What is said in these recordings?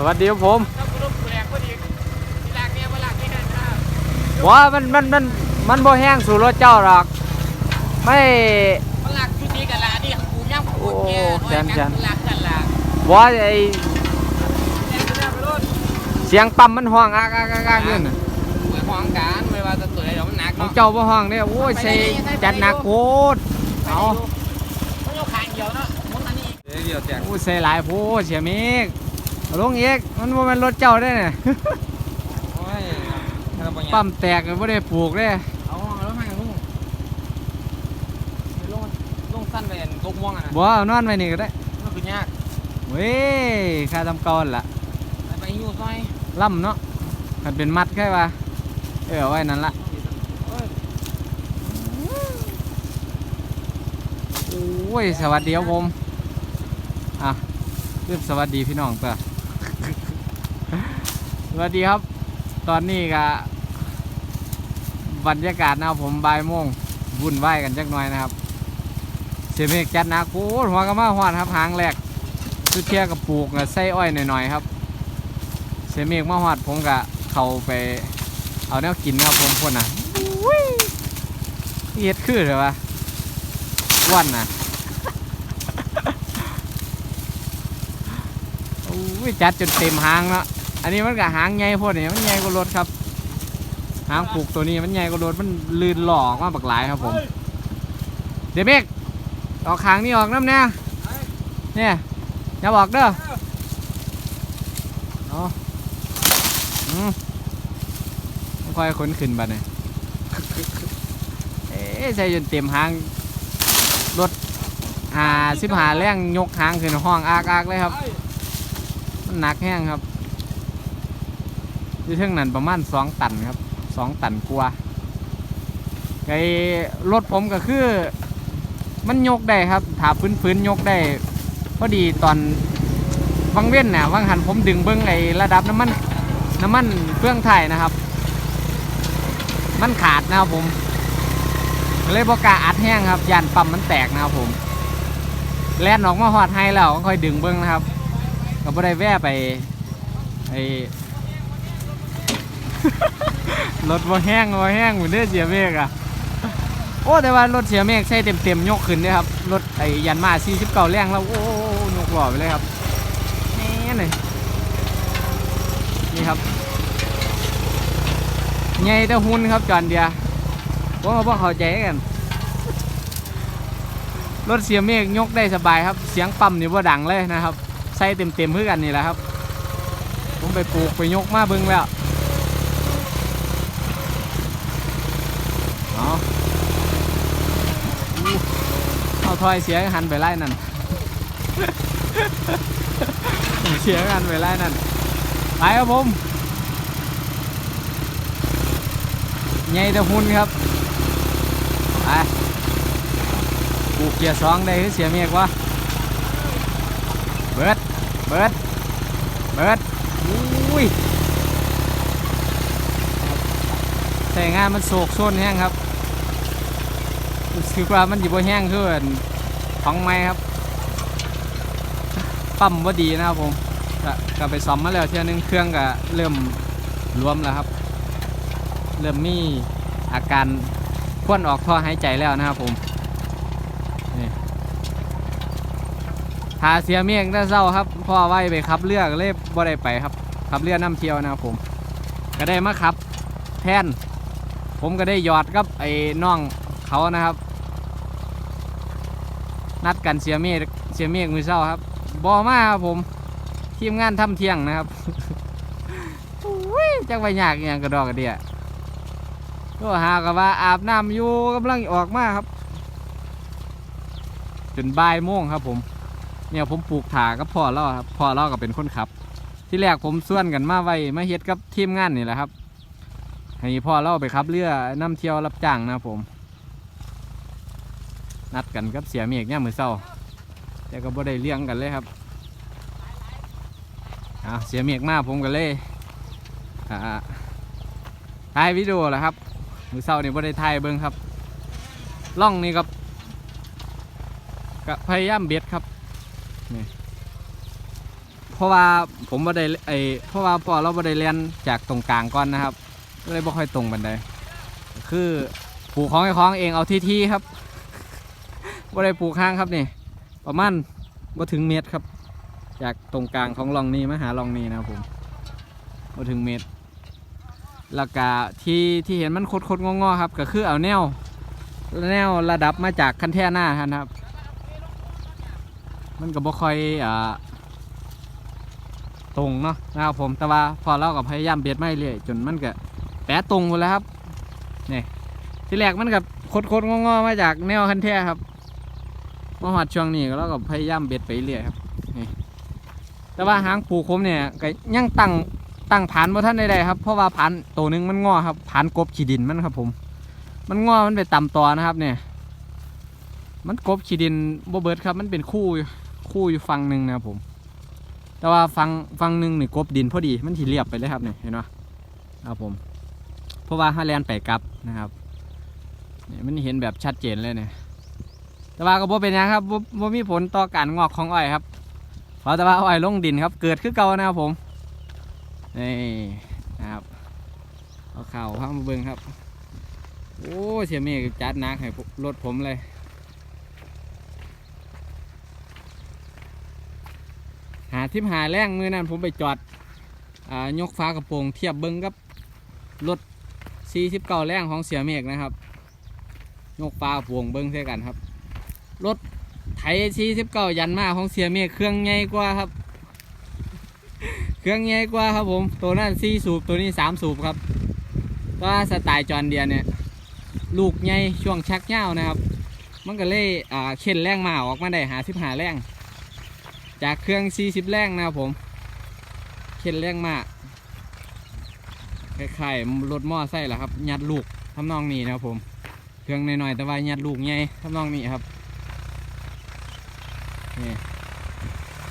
สวัสดีครับผมถ้าคุณลูกแรงก็ดีทีแรกเนี่ยมาหลักนี่นะว่ามันมันมันมันบ่แห้งสู่รถเจ้าหรอก ไม่มาหลักชุดนี้กันละนี่กูย่ำกูแก่โอ้แจนแจน หลักกันละว่าไอแจนไปรุ่นเสียงปั๊มมันห้องอักอักอักอักอยู่น่ะเหมือนของการไม่ว่าจะตัวไหนเดี๋ยวมันหนักของเนาะเจ้าบ่ห้องเนี่ยโอ้ยใส่จัดหนักโคตรเอาเขาโยกขางเดียวเนาะมุนอันนี้เดียวแจกโอ้ยใส่หลายโพดเสียมีกเอา ลงอีกมันบ่แม่นรถเจ้าได้เนี่ยโอ้ยถ้าเราบ่ยังปั๊มแตกบ่ได้ปลูกเด้เอาห้องแล้วให้ลุงลงลงสั้นไปอันกกม่วงอะนะบ่เอานอนไว้นี่ก็ได้มันคือยากเว้ยค่าทำก่อนล่ะไปไปอยู่ซอยล่ำเนาะมันเป็นมัดแค่ว่าเออเอาไว้นั่นละเอ้ยโอ้ยสวัสดีครับผมอะรีบสวัสดีพี่น้องเปล่าส วัสดีครับ ตอนนี้ก็บรรยากาศนะผมบ่ายโมงวุ่นวายกันจักหน่อยนะครับ เสียเมฆจัดนักโอ้หัวกระมาหวานครับหางแรกสุดเทียกับปลูกน่ะใส่อ้อยหน่อยๆครับ เสียเมฆมาหอดผมก็เข้าไปเอาแนวกินครับผมพ่นน่ะเฮ็ดคือเลยวะวันน่ะจัดจนเต็มหางแล้ว อันนี้มันก็หางใหญ่พ่นนี่มันใหญ่กว่ารถครับ หางปลูกตัวนี้มันใหญ่กว่ารถมันลื่นหลอกมากบักหลายครับผม เดี๋ยวเมฆออกหางนี่ออกน้ำเนี่ยเนี่ยอย่าบอกเด้อเอาอืมค่อยๆขนขึ้นบัดเนี่ยเอ๊ะใส่จนเต็มหางรถหาสิบหาแรงยกหางขึ้นห้องอากๆเลยครับ มันหนักแห้งครับ ที่เท่งนั้นประมาณสองตันครับสองตันกว่าไอ้รถผมก็คือ มันยกได้ครับถาพื้นพื้นๆยกได้พอดีตอนวังเว้นน่ะวังหันผมดึงเบิ้งไอ้ระดับน้ำมันน้ำมันเครื่องไทยนะครับ มันขาดนะครับผมเลยบอกล้าอัดแห้งครับยานปั๊มมันแตกนะครับผมแล่นออกมาหอดให้แล้วก็ค่อยดึงเบิ้งนะครับก็บ่ได้แว่ไปไอ้ รถบ่แห้งบ่แห้งเหมือนเด้อเสียเมฆอะโอ้แต่ว่ารถเสียเมฆใช้เต็มเต็มยกขึ้นเด้อครับรถไอ้ยันมา49แรงแล้วโอ้ยกหล่อไปเลยครับนี่เลยนี่ครับใหญ่แต่หุ่นครับจอนเดียผมก็บ่เข้าใจกันรถเสียเมฆยกได้สบายครับ เสียงปั๊มนี่บ่ดังเลยนะครับ ใส่เต็มเต็มๆเพื่อกันนี่แหละครับ ผมไปปลูกไปยกมาเบิ้งแล้วเอาอู้เอา ถอยเสียหันไปไล่นั่น เสียหันไปไล่นั่น ไปครับผมใหญ่แต่หุ่นครับ ไปปลูกเกียร์สองได้คือเสียเมียกวะเบิด เบิด เบิดอุ้ยใส่งานมันโศกโซนแห้งครับคือว่ามันอยู่บนแห้งคืออัน ของไม้ครับปั๊มว่าดีนะครับผมก็ก็ไปซ่อมมาแล้วเที่ยนึงเครื่องก็เริ่มรวมแล้วครับ เริ่มมีอาการควนออกท่อหายใจแล้วนะครับผมหาเสียเมียงได้เศร้าครับพ่อไว้ไปขับเรือเลยบ่ได้ไปครับขับเรือน้ำเที่ยวนะครับผม ก็ได้มาขับ แทน ผมก็ได้หยอดกับไอ้น้องเขานะครับ นัดกันเสียเมียกเสียเมียกมือเศร้าครับบอมาครับผมทีมงานทำเที่ยงนะครับอุ้ยจักไปยากอย่างกระดอกกระเดียก็หากับว่าอาบน้ำอยู่กำลังออกมาครับ จนบ่ายโมงครับ ผม เนี่ยผมปลูกถากับพ่อเราครับพ่อเราก็เป็นคนขับ ที่แรกผมส่วนกันมาไว้มาเฮ็ดกับทีมงานนี่แหละครับให้พ่อเราไปขับเรือน้ำเที่ยวรับจ้างนะครับผม นัดกันกับเสียเมฆเนี่ยมือเศร้าแต่ก็บ่ได้เลี้ยงกันเลยครับอ่าเสียเมฆมาผมก็เลยอ่าถ่ายวิดีโอแหละครับ มือเศร้านี่บ่ได้ถ่ายเบิ้งครับล่องนี่ครับก็พยายามเบ็ดครับนี่เพราะว่าผมบ่ได้ไอเพราะว่าพอเราบ่ได้เรียนจากตรงกลางก่อนนะครับก็เลยบ่ค่อยตรงบันไดคือปลูกของไอ้ของเองเอาที่ที่ครับ บ่ได้ปลูกข้างครับนี่ ประมาณบ่ถึงเมตรครับ จากตรงกลางของร่องนี้มาหาร่องนี้นะครับผมบ่ถึงเมตรแล้วก็ที่ที่เห็นมันคดๆงอๆครับ ก็คือเอาแนวแนวระดับมาจากคันแท่หน้าครับ มันก็บ่ค่อยอ่าตรงเนาะนะครับผมแต่ว่าพอเราก็พยายามเบียดไม่เรื่อยจนมันก็แปะตรงหมดแล้วครับนี่ที่แรกมันกับคดๆงอๆมาจากแนวคันแท่ครับ มาหอดช่วงนี้เราก็พยายามเบียดไปเรื่อยครับนี่แต่ว่าหางปูคมเนี่ยก็ยังตั้งตั้งผานบ่ท่านใดๆครับ เพราะว่าผานตัวหนึงมันงอครับผานกบขีดินมันครับผม มันงอมันไปต่ำต่อนะครับ เนี่ย มันกบขีดินโบเบิร์ดครับ มันเป็นคู่คู่อยู่ฝั่งหนึ่งนะครับผม แต่ว่าฝั่งฝั่งหนึ่งนี่กบดินพอดี มันถีเรียบไปเลยครับเนี่ยเห็นไหมครับผม เพราะว่าฮาแลนไปกลับนะครับนี่มันเห็นแบบชัดเจนเลยเนี่ย แต่ว่าก็บ่เป็นหยังครับบ่บ่มีผลต่อการงอกของอ้อยครับ เพราะแต่ว่าอ้อยลงดินครับ เกิดขึ้นเก่านะครับผมนี่นะครับเอาเข่าพังมาเบิ่งครับ โอ้เสียเมฆจัดนักให้รถผมเลยหาทิพหาแรงมือนั้นผมไปจอดอยกฟ้ากระโปรงเทียบเบิ้งกับรถ49แรงของเสียเมฆนะครับ ยกฟ้ากระโปรงเบิ้งเท่ากันครับ รถไถ49ยันมาของเสียเมฆเครื่องใหญ่กว่าครับ เครื่องใหญ่กว่าครับผม ตัวนั้น4สูบตัวนี้3สูบครับแตว่าสไตล์จอนเดียเนี่ย ลูกใหญ่ช่วงชักเง้านะครับ มันก็เลยอ่าเข็นแรงมาออกมาได้หาสิบหาแรงจากเครื่อง40แรงนะครับผม เข็นแรงมาคล้ายๆรถมอไซค์แหละครับยัดลูกทำนองนี้นะครับผม เครื่องหน่อยๆแต่ว่ายัดลูกใหญ่ทำนองนี้ครับ นี่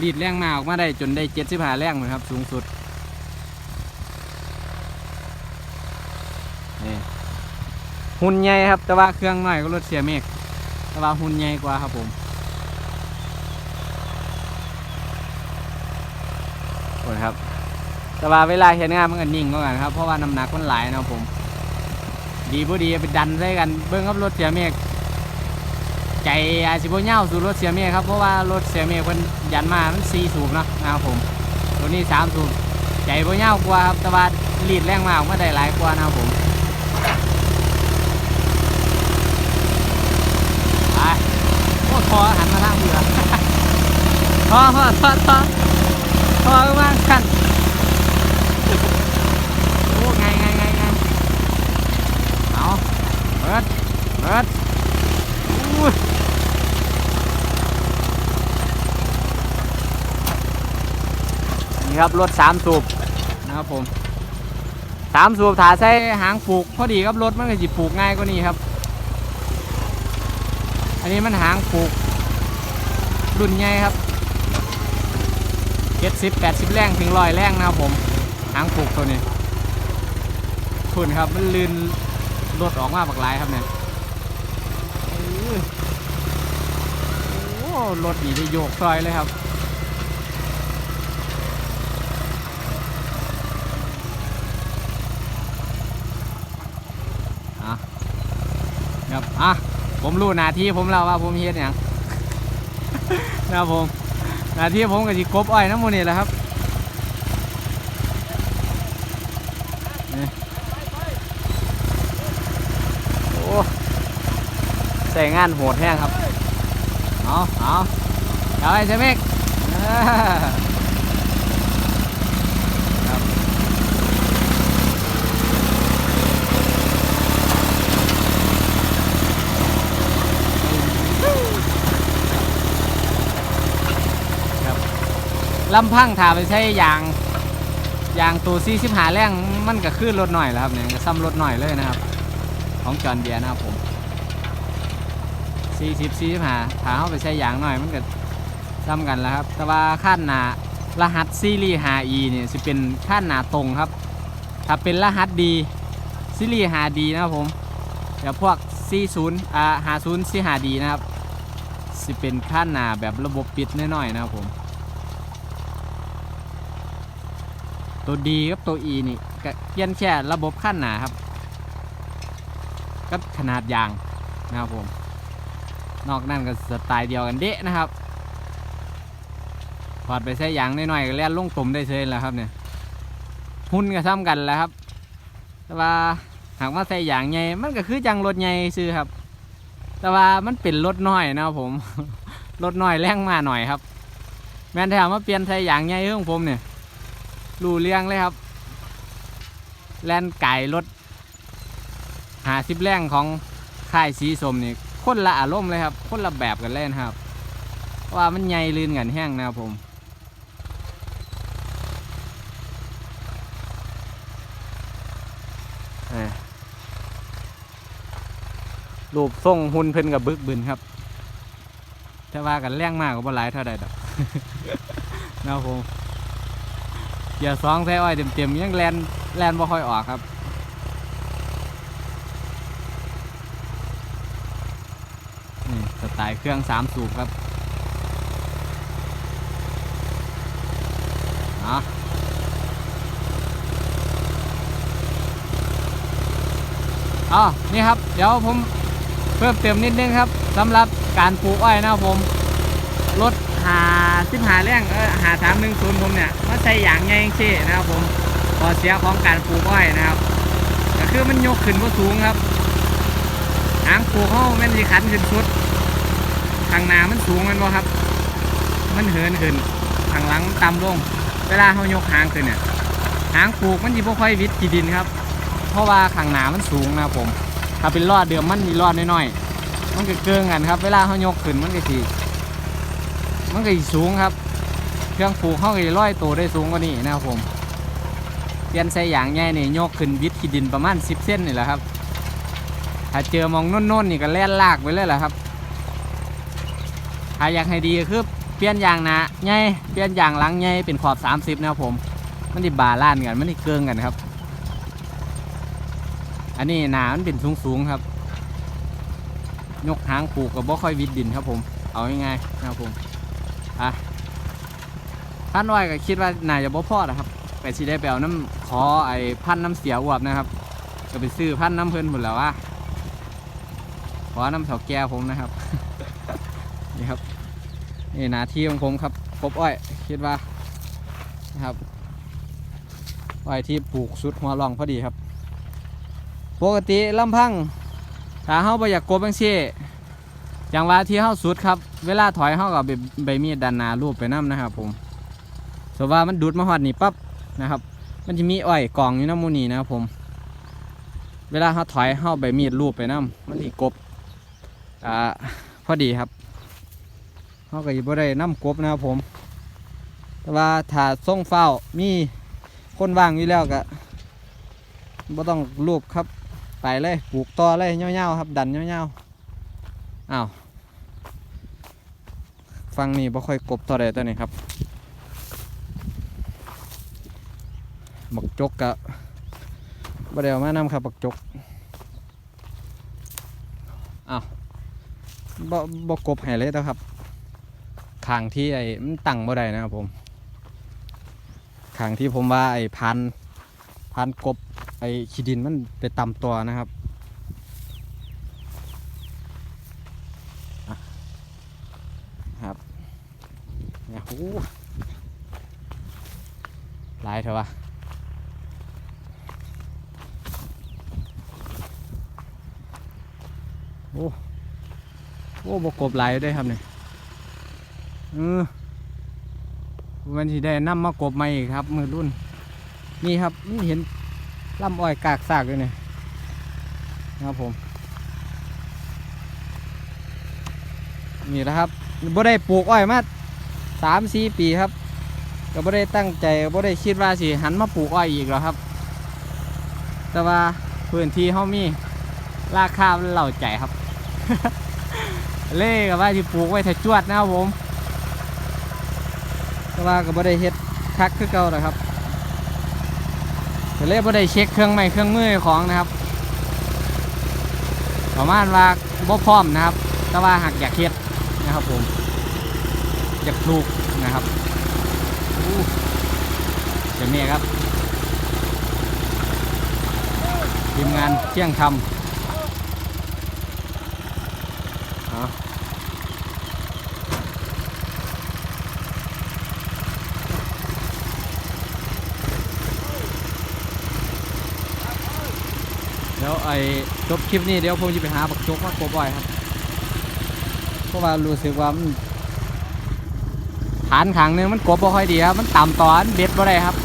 รีดแรงมาออกมาได้จนได้เจ็ดสิบห้าแรงเลยครับ สูงสุดนี่หุ่นใหญ่ครับ แต่ว่าเครื่องน้อยก็รถเสียเมฆแต่ว่าหุ่นใหญ่กว่าครับผมโอ้ครับ แต่ว่าเวลาเห็นงานมันก็นิ่งกว่ากันครับ เพราะว่าน้ำหนักมันหลายนะครับผม ดีพอดีไปดันใส่กันเบิ้งครับรถเสียเมฆ ใจอาจสิบเน่าสู่รถเสียเมฆครับเพราะว่ารถเสียเมฆมันยันมามันสี่สูบเนาะนะครับผมตัวนี้สามสูบใจบ่เน่ากว่าครับแต่ว่ารีดแรงมากมาได้หลายกว่านะครับผมไปโอ้ทอหันมาทางเรือทอทอทอทอพอมากกันโอ้ไงไงไงไงเอาเบิดเบิดอู้ยนี่ ครับรถสามสูบนะครับผมสามสูบถาใช้หางผูกพอดีครับรถมันก็จิผูกง่ายกว่านี้ครับ อันนี้มันหางผูกรุ่นใหญ่ครับเจ็ดสิบแปดสิบแรงถึงร้อยแรงนะครับผมหางผูกตัวนี้ทุนครับมันลื่นรถออกมาบักหลายครับเนี่ยโอ้รถดีได้โยกซอยเลยครับอะครับ อะผมรู้หน้าที่ผมแล้วว่าผมเฮ็ดหยังนะผมหน้าที่ผมก็สิกบอ้อยน้ำมูนี่แหละครับโอ้ใส่งานโหดแห้งครับ เอาเอาเอาไอ้เซมิกเออครับครับ ลำพังถาไปใช้ยางยางตัวซีสิบหาแรงมันก็ขึ้นรถหน่อยแล้วครับเนี่ยซ้ำรถหน่อยเลยนะครับ ของจอนเดียนะครับผมสี่สิบสี่สิบหาถ้าเข้าไปใช้ยางหน่อยมันก็ซ้ำกันแล้วครับ แต่ว่าขั้นหนารหัสซีรีส์ 5e เนี่ยจะเป็นขั้นหนาตรงครับ ถ้าเป็นรหัสดีซีรีส์ 5d นะครับผมเดี๋ยวพวก40อ่า50 45d นะครับสิเป็นขั้นหนาแบบระบบปิดน้อยๆนะครับผม ตัวดีกับตัวอีนี่ก็เปลี่ยนแค่ระบบขั้นหนาครับกับขนาดยางนะครับผม นอกนั้นก็สไตล์เดียวกันเดะนะครับพอดไปใส่ยางน้อยๆก็เล่นลงตุ่มได้เลยแล้วครับเนี่ยหุ่นก็ซ้ำกันแหล้วครับ แต่ว่าหากว่าใส่ยางใหญ่มันก็คือจังรถใหญ่ซื้อครับ แต่ว่ามันเป็นรถน้อยนะครับผมรถน้อยแรงมาหน่อยครับ แม่นถามว่าเปลี่ยนใส่ยางใหญ่ของผมเนี่ย รูเรื่องเลยครับ แล่นไก่รถหาสิบแรงของค่ายสีสมนี่คนละอารมณ์เลยครับ คนละแบบกันเล่นครับ ว่ามันใหญ่ลื่นกันแห้งนะครับผมรูปทรงหุ่นเพิ่นกับบึกบึนครับแต่ว่ากันแรงมากกว่าบ่หลายเท่าใดดอกนะครับผม เกียร์สองใส่อ้อยเต็มๆยังแลนแลนบ่ค่อยออกครับนี่สไตล์เครื่องสามสูบครับเอาอ๋อนี่ครับ เดี๋ยวผมเพิ่มเติมนิดนึงครับสำหรับการปลูกอ้อยนะครับผมรถ หาสิบหาแรงเออหาสามหนึ่งศูนย์ผมเนี่ยมาใส่อย่างไงเช่นะครับผมพอเสียของการปลูกอ้อยนะครับก็คือมันยกขึ้นว่าสูงครับหางปลูกเขาแม่นสิขันขึ้นสุดทางหนามันสูงมันบ่ครับ มันเหินขึ้นทางหลังมันต่ำลง เวลาเขายกหางขึ้นเนี่ยหางปลูกมันจะบ่ค่อยวิดกีดินครับ เพราะว่าข้างหนามันสูงนะครับผม ถ้าเป็นรอดเดิมมันมีรอดน้อยๆมันก็เกิงกันครับ เวลาเขายกขึ้นมันก็สิ มันก็สิสูงครับ เครื่องปลูกเขาก็ร้อยตัวได้สูงกว่านี้นะครับผมเปลี่ยนใส่อย่างใหญ่นี่ยกขึ้นวิดกี่ดินประมาณ10เส้นนี่แหละครับ ถ้าเจอมองโน่นๆนี่ก็แล่นลากไปเลยแหละครับถ้าอยากให้ดีก็คือเปลี่ยนยางนาใหญ่เปลี่ยนยางหลังใหญ่เป็นขอบ 30 นะครับผม มันที่บาล้านกันมันที่เกิงกันครับ อันนี้หนามันเป็นสูงๆครับยกหางปลูกกับบ่ค่อยวิดดินครับผม เอาง่ายๆนะครับผม อะท่านน้อยก็คิดว่าน่าจะบ่พอนะครับไปสิได้ไปเอาน้ำขอไอ้พันน้ำเสียอวบนะครับก็ไปซื้อพันน้ำเพิ่นหมดแล้วว่าขอน้ำเถาแก่ผมนะครับ นี่ครับนี่นาที่ของผมครับกบอ้อยคิดว่านะครับอ้อยที่ปลูกสุดหัวรองพอดีครับ ปกติลำพังถ้าเฮาบ่อยากกบจังซี่ อย่างว่าที่เฮาสุดครับ เวลาถอยเฮากับใบมีดดันนารูปไปนํนะครับ ผมสมมุติว่ามันดูดมาฮอดนี่ปั๊บนะครับ มันจะมีอ้อยกองอยู่น้ำมูนีนะครับผม เวลาเฮาถอยเฮาใบมีดรูปไปนํมันสิกบอ่าพอดีครับเขาก็อยู่บ่ได้น้ำกบนะครับผม แต่ว่าถ้าส่งเฝ้ามีคนว่างอยู่แล้วก็บ่ต้องรูปครับ ไปเลยปลูกต่อเลยเงาๆครับ ดันเงาๆอ้าว ฟังนี่บ่ค่อยกบต่อใดตัวนี้ครับบักจกกะบ่ได้เอามานำครับบักจกบ่บ่กบให้เลยนะครับขางที่ไอ้มันตั้งบ่ได้นะครับผมขางที่ผมว่าไอ้พันพันกบไอ้ขี้ดินมันไปต่ำตัวนะครับอะครับเนี่ยโอ้ หลายเถอะวะโอ้โอ้บกบหลายอยู่เด้ครับเนี่ยเออวันที่ได้นำมากบมาอีกครับ มือรุ่น นี่ครับเห็นลำอ้อยกากซากเลยเนี่ยนะครับผม นี่แหละครับบ่ได้ปลูกอ้อยมา สามสี่ปีครับก็บ่ได้ตั้งใจบ่ได้คิดว่าสิหันมาปลูกอ้อยอีกแล้วครับ แต่ว่าพื้นที่เฮามีราคามันเล่าใจครับ เล่กับว่าที่ปลูกไว้ถ้าจวดนะครับผมแต่ว่าก็บ่ได้เฮ็ดคักคือเก่าหรอกครับก็เลยบ่ได้เช็คเครื่องไม้เครื่องมือของนะครับประมาณว่าบ่พร้อมนะครับ แต่ว่าหากอยากเฮ็ดนะครับผม จะปลูกนะครับเสีาเมียครับทีมงานเที่ยงทำแล้วไอ้จบคลิปนี้เดี๋ยวผมจะไปหาบักจกมาโกบ่อยครับ เพราะว่ารู้สึกว่ามัน ฐานขังหนึงมันกบบ่ค่อยดีครับ มันต่ำตอนเด็ดบ่ได้ครับ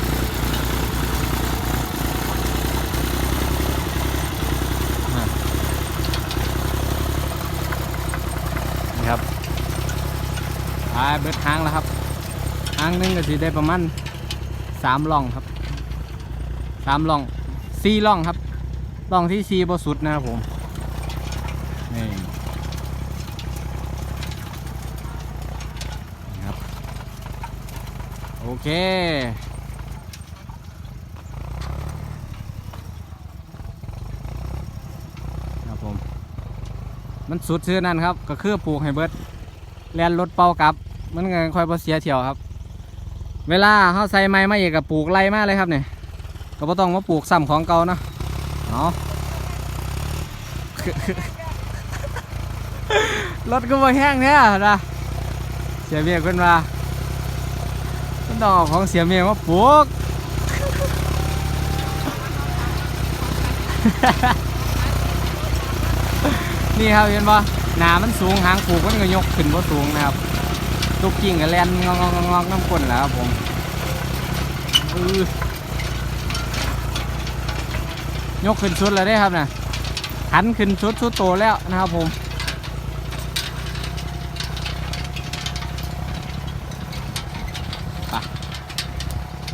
นี่ครับปลาเบิดหางแล้วครับหางหนึงก็สิได้ประมาณสามล่องครับสามล่องสี่ล่องครับล่องที่สี่บสุดนะครับผมนี่ครับ โอเค ครับผม มันสุดชื่อนั่นครับ ก็คือปลูกให้เบิดแลนรถเป่ากลับ มันก็ค่อยบ่เสียเที่ยวครับ เวลาเขาใส่ไม้มาอีกก็ปลูกไรมากเลยครับเนี่ยก็บ่ต้องมาปลูกซ้ำของเก่าเนาะเอารถก็บ่แห้งแท้นะเสียเมียคนว่ามัน ต้องเอาของเสียเมียมาปลูกนี่ครับเห็นปะหนามันสูงหางปลูกมันก็ยกขึ้นว่าสูงนะครับลูกกิ่งกับแลนงองงองน้ำก้นแล้วครับผมอื้อยกขึ้นสุดแล้วได้ครับนะหันขึ้นสุดสุดโตแล้วนะครับผม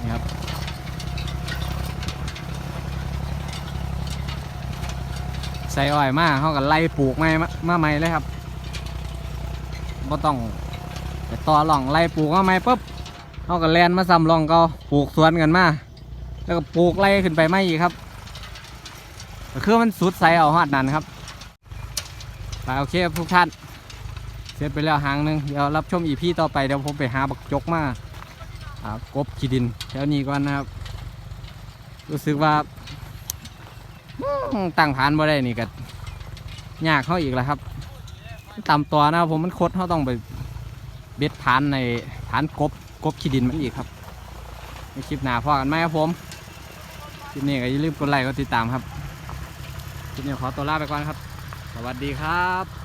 นี่ครับใส่อ้อยมากเขาก็ไล่ปลูกไม้มามาใหม่เลยครับบ่ต้องไปต่อหล่องไล่ปลูกมาใหม่ปุ๊บเขาก็แลนมาซ้ำหล่องเก็ปลูกสวนกันมาแล้วก็ปลูกไล่ขึ้นไปไม่อีกครับคือมันสุดใสเอาหอดนั่นครับไปโอเคทุกท่านเสร็จไปแล้วหางหนึ่งเดี๋ยวรับชมอีพีต่อไปเดี๋ยวผมไปหาบักจกมา กบขีดินแถวนี้ก่อนนะครับ รู้สึกว่าตั้งฐานบ่ได้นี่ก็ยากเขาอีกแล้วครับตามตัวนะครับผมมันคดเขาต้องไปเบ็ดฐานในฐานกบกบขี้ดินมันอีกครับในคลิปหน้าพอกันไหมครับผมคลิปนี้ก็อย่าลืมกดไลค์กดติดตามครับคลิปนี้ขอตัวลาไปก่อนครับ สวัสดีครับ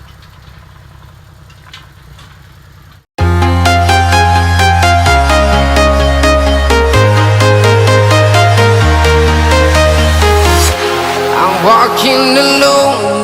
walking alone.